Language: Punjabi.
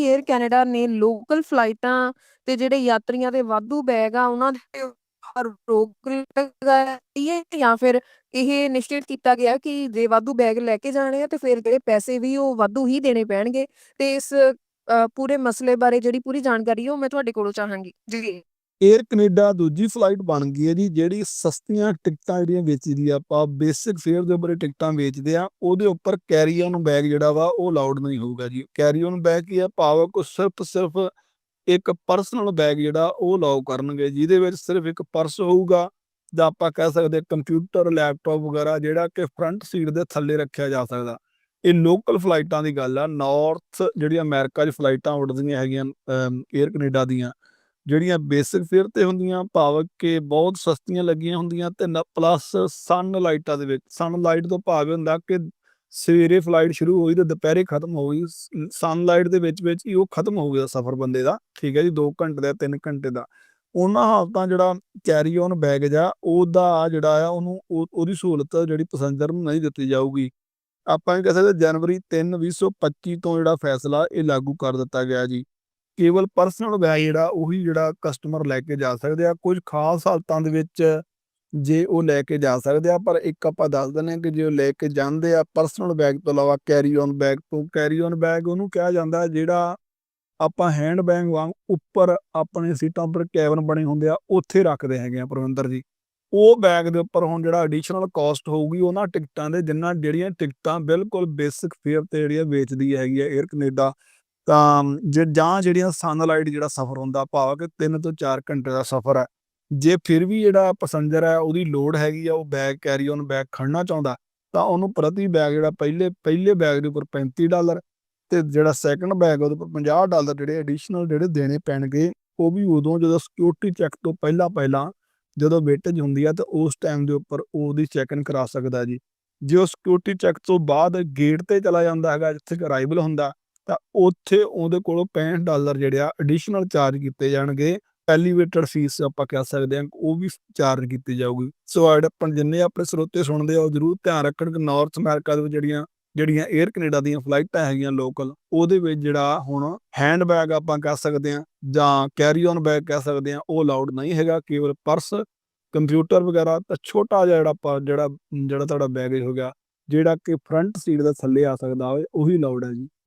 ਕਿ 에ਅਰ ਕੈਨੇਡਾ ਨੇ ਲੋਕਲ ਫਲਾਈਟਾਂ ਤੇ ਜਿਹੜੇ ਯਾਤਰੀਆਂ ਦੇ ਵਾਧੂ ਬੈਗ ਆ, ਉਹਨਾਂ ਦੇ ਰੋਕ ਲਗਾਈ ਹੈ ਜਾਂ ਫਿਰ ਇਹ ਨਿਸ਼ਚਿਤ ਕੀਤਾ ਗਿਆ ਕਿ ਜੇ ਵਾਧੂ ਬੈਗ ਲੈ ਕੇ ਜਾਣੇ ਆ ਤੇ ਫਿਰ ਜਿਹੜੇ ਪੈਸੇ ਵੀ ਉਹ ਵਾਧੂ ਹੀ ਦੇਣੇ ਪੈਣਗੇ ਤੇ ਇਸ ਪੂਰੇ ਮਸਲੇ ਬਾਰੇ ਜਿਹੜੀ ਪੂਰੀ ਜਾਣਕਾਰੀ ਹੈ ਉਹ ਮੈਂ ਤੁਹਾਡੇ ਕੋਲੋਂ ਚਾਹਾਂਗੀ। ਜੀ। 에ਅਰ ਕੈਨੇਡਾ ਦੂਜੀ ਫਲਾਈਟ ਬਣ ਗਈ ਹੈ ਜੀ, ਜਿਹੜੀ ਸਸਤੀਆਂ ਟਿਕਟਾਂ ਜਿਹੜੀਆਂ ਵੇਚਦੀ ਆ, ਆਪਾਂ ਬੇਸਿਕ ਫੇਅਰ ਦੇ ਉੱਪਰ ਟਿਕਟਾਂ ਵੇਚਦੇ ਆ, ਉਹਦੇ ਉੱਪਰ ਕੈਰੀ ਔਨ ਬੈਗ ਜਿਹੜਾ ਵਾ, ਉਹ ਅਲਾਉਡ ਨਹੀਂ ਹੋਊਗਾ ਜੀ। ਕੈਰੀ ਔਨ ਬੈਗ ਕੀ ਆ, ਭਾਵ ਕੋ ਸਿਰਫ ਸਿਰਫ ਇੱਕ ਪਰਸਨਲ ਬੈਗ ਜਿਹੜਾ, ਉਹ ਅਲਾਉ ਕਰਨਗੇ, ਜਿਹਦੇ ਵਿੱਚ ਸਿਰਫ ਇੱਕ ਪਰਸ ਹੋਊਗਾ, ਜਾਂ ਆਪਾਂ ਕਹਿ ਸਕਦੇ ਕੰਪਿਊਟਰ ਲੈਪਟਾਪ ਵਗੈਰਾ, ਜਿਹੜਾ ਕਿ ਫਰੰਟ ਸੀਟ ਦੇ ਥੱਲੇ ਰੱਖਿਆ ਜਾ ਸਕਦਾ। ਇਹ ਲੋਕਲ ਫਲਾਈਟਾਂ ਦੀ ਗੱਲ ਆ ਨਾਰਥ ਜਿਹੜੀ ਅਮਰੀਕਾ 'ਚ ਫਲਾਈਟਾਂ ਉੱਡਦੀਆਂ ਹੈਗੀਆਂ 에ਅਰ ਕੈਨੇਡਾ ਦੀਆਂ ਜਿਹੜੀਆਂ ਬੇਸਿਕ ਫੇਅਰ ਤੇ ਹੁੰਦੀਆਂ ਭਾਵ ਕਿ ਬਹੁਤ ਸਸਤੀਆਂ ਲੱਗੀਆਂ ਹੁੰਦੀਆਂ ਤੇ ਪਲੱਸ ਸਨ ਲਾਈਟਾਂ ਦੇ ਵਿੱਚ। ਸਨ ਲਾਈਟ ਤੋਂ ਭਾਵ ਇਹ ਹੁੰਦਾ ਕਿ ਸਵੇਰੇ ਫਲਾਈਟ ਸ਼ੁਰੂ ਹੋਈ ਤੇ ਦੁਪਹਿਰੇ ਖਤਮ ਹੋ ਗਈ। ਸਨ ਲਾਈਟ ਦੇ ਵਿੱਚ ਵਿੱਚ ਹੀ ਉਹ ਖਤਮ ਹੋ ਗਿਆ ਸਫ਼ਰ ਬੰਦੇ ਦਾ। ਠੀਕ ਹੈ ਜੀ 2 ਘੰਟੇ ਦਾ 3 ਘੰਟੇ ਦਾ। ਉਹਨਾਂ ਹਾਲਤਾਂ ਜਿਹੜਾ ਕੈਰੀ ਔਨ ਬੈਗਜ਼ ਆ ਉਹਦਾ ਜਿਹੜਾ ਆ, ਉਹਨੂੰ ਉਹ- ਉਹਦੀ ਸਹੂਲਤ ਜਿਹੜੀ ਪੈਸੇਂਜਰ ਨੂੰ ਨਹੀਂ ਦਿੱਤੀ ਜਾਊਗੀ। ਆਪਾਂ ਇਹ ਕਹਿ ਸਕਦੇ ਜਨਵਰੀ 3 2025 ਤੋਂ ਜਿਹੜਾ ਫੈਸਲਾ ਇਹ ਲਾਗੂ ਕਰ ਦਿੱਤਾ ਗਿਆ ਜੀ। ਕੇਵਲ ਪਰਸਨਲ ਬੈਗ ਜਿਹੜਾ, ਉਹੀ ਜਿਹੜਾ ਕਸਟਮਰ ਲੈ ਕੇ ਜਾ ਸਕਦੇ ਆ। ਕੁਝ ਖਾਸ ਹਾਲਤਾਂ ਦੇ ਵਿੱਚ ਜੇ ਉਹ ਲੈ ਕੇ ਜਾ ਸਕਦੇ ਆ, ਪਰ ਇੱਕ ਆਪਾਂ ਦੱਸ ਦਿੰਦੇ ਆ ਕਿ ਜੇ ਉਹ ਲੈ ਕੇ ਜਾਂਦੇ ਆ ਪਰਸਨਲ ਬੈਗ ਤੋਂ ਇਲਾਵਾ ਕੈਰੀ ਔਨ ਬੈਗ ਤੋਂ ਕੈਰੀ ਔਨ ਬੈਗ ਉਹਨੂੰ ਕਿਹਾ ਜਾਂਦਾ ਜਿਹੜਾ ਆਪਾਂ ਹੈਂਡ ਬੈਗ ਵਾਂਗ ਉੱਪਰ ਆਪਣੇ ਸੀਟਾਂ ਉੱਪਰ ਕੈਬਨ ਬਣੇ ਹੁੰਦੇ ਆ, ਉੱਥੇ ਰੱਖਦੇ ਹੈਗੇ ਆ ਪ੍ਰਬੰਧਰ ਜੀ। ਉਹ ਬੈਗ ਦੇ ਉੱਪਰ ਹੁਣ ਜਿਹੜਾ ਐਡੀਸ਼ਨਲ ਕਾਸਟ ਹੋਊਗੀ, ਉਹਨਾਂ ਟਿਕਟਾਂ ਦੇ ਜਿੰਨਾ ਜਿਹੜੀਆਂ ਟਿਕਟਾਂ ਬਿਲਕੁਲ ਬੇਸਿਕ ਫੇਅਰ ਤੇ ਜਿਹੜੀਆਂ ਵੇਚਦੀ ਹੈਗੀ ਆ 에ਅਰ ਕੈਨੇਡਾ ਤਾਂ ਜੇ, ਜਾਂ ਜਿਹੜੀਆਂ ਸਨਲਾਈਟ ਜਿਹੜਾ ਸਫ਼ਰ ਹੁੰਦਾ, ਭਾਵ ਕਿ 3 ਤੋਂ 4 ਘੰਟੇ ਦਾ ਸਫ਼ਰ ਹੈ। ਜੇ ਫਿਰ ਵੀ ਜਿਹੜਾ ਪੈਸੇਂਜਰ ਹੈ, ਉਹਦੀ ਲੋਡ ਹੈਗੀ ਆ, ਉਹ ਬੈਗ ਕੈਰੀ ਔਨ ਬੈਗ ਖੜਨਾ ਚਾਹੁੰਦਾ, ਤਾਂ ਉਹਨੂੰ ਪ੍ਰਤੀ ਬੈਗ ਜਿਹੜਾ ਪਹਿਲੇ ਪਹਿਲੇ ਬੈਗ ਦੇ ਉੱਪਰ 35 ਡਾਲਰ ਤੇ ਜਿਹੜਾ ਸੈਕੰਡ ਬੈਗ ਉਹਦੇ ਉੱਪਰ 50 ਡਾਲਰ ਜਿਹੜੇ ਐਡੀਸ਼ਨਲ ਜਿਹੜੇ ਦੇਣੇ ਪੈਣਗੇ, ਉਹ ਵੀ ਉਦੋਂ ਜਦੋਂ ਸਿਕਿਉਰਿਟੀ ਚੈੱਕ ਤੋਂ ਪਹਿਲਾਂ ਪਹਿਲਾਂ ਜਦੋਂ ਵੇਟੇਜ ਹੁੰਦੀ ਆ, ਤਾਂ ਉਸ ਟਾਈਮ ਦੇ ਉੱਪਰ ਉਹਦੀ ਚੈੱਕ ਇਨ ਕਰਾ ਸਕਦਾ ਜੀ। ਜੇ ਉਹ ਸਿਕਿਉਰਿਟੀ ਚੈੱਕ ਤੋਂ ਬਾਅਦ ਗੇਟ ਤੇ ਚਲਾ ਜਾਂਦਾ ਹੈਗਾ, ਜਿੱਥੇ ਅਰਾਈਵਲ ਹੁੰਦਾ ਤਾਂ ਉੱਥੇ ਉਹਦੇ ਕੋਲੋਂ 65 ਡਾਲਰ ਜਿਹੜੇ ਆ ਐਡੀਸ਼ਨਲ ਚਾਰਜ ਕੀਤੇ ਜਾਣਗੇ। ਐਲੀਵੇਟਡ ਫੀਸ ਆਪਾਂ ਕਹਿ ਸਕਦੇ ਹਾਂ, ਉਹ ਵੀ ਚਾਰਜ ਕੀਤੀ ਜਾਊਗੀ। ਸੋ ਆਈਡ ਆਪਾਂ ਜਿੰਨੇ ਆਪਣੇ ਸਰੋਤੇ ਸੁਣਦੇ ਆ, ਉਹ ਜ਼ਰੂਰ ਧਿਆਨ ਰੱਖਣ ਕਿ ਨਾਰਥ ਅਮਰੀਕਾ ਦੇ ਵਿੱਚ ਜਿਹੜੀਆਂ ਜਿਹੜੀਆਂ 에ਅਰ ਕੈਨੇਡਾ ਦੀਆਂ ਫਲਾਈਟਾਂ ਹੈਗੀਆਂ ਲੋਕਲ ਉਹਦੇ ਵਿੱਚ ਜਿਹੜਾ ਹੁਣ ਹੈਂਡ ਬੈਗ ਆਪਾਂ ਕਹਿ ਸਕਦੇ ਹਾਂ ਜਾਂ ਕੈਰੀ ਔਨ ਬੈਗ ਕਹਿ ਸਕਦੇ ਹਾਂ, ਉਹ ਅਲਾਉਡ ਨਹੀਂ ਹੈਗਾ। ਕੇਵਲ ਪਰਸ ਕੰਪਿਊਟਰ ਵਗੈਰਾ ਤਾਂ ਛੋਟਾ ਜਿਹਾ ਜਿਹੜਾ ਆਪਾਂ, ਜਿਹੜਾ ਜਿਹੜਾ ਤੁਹਾਡਾ ਬੈਗੇਜ ਹੋ ਗਿਆ, ਜਿਹੜਾ ਕਿ ਫਰੰਟ ਸੀਟ ਦੇ ਥੱਲੇ ਆ ਸਕਦਾ ਹੋਵੇ ਉਹੀ ਅਲਾਉਡ ਹੈ ਜੀ।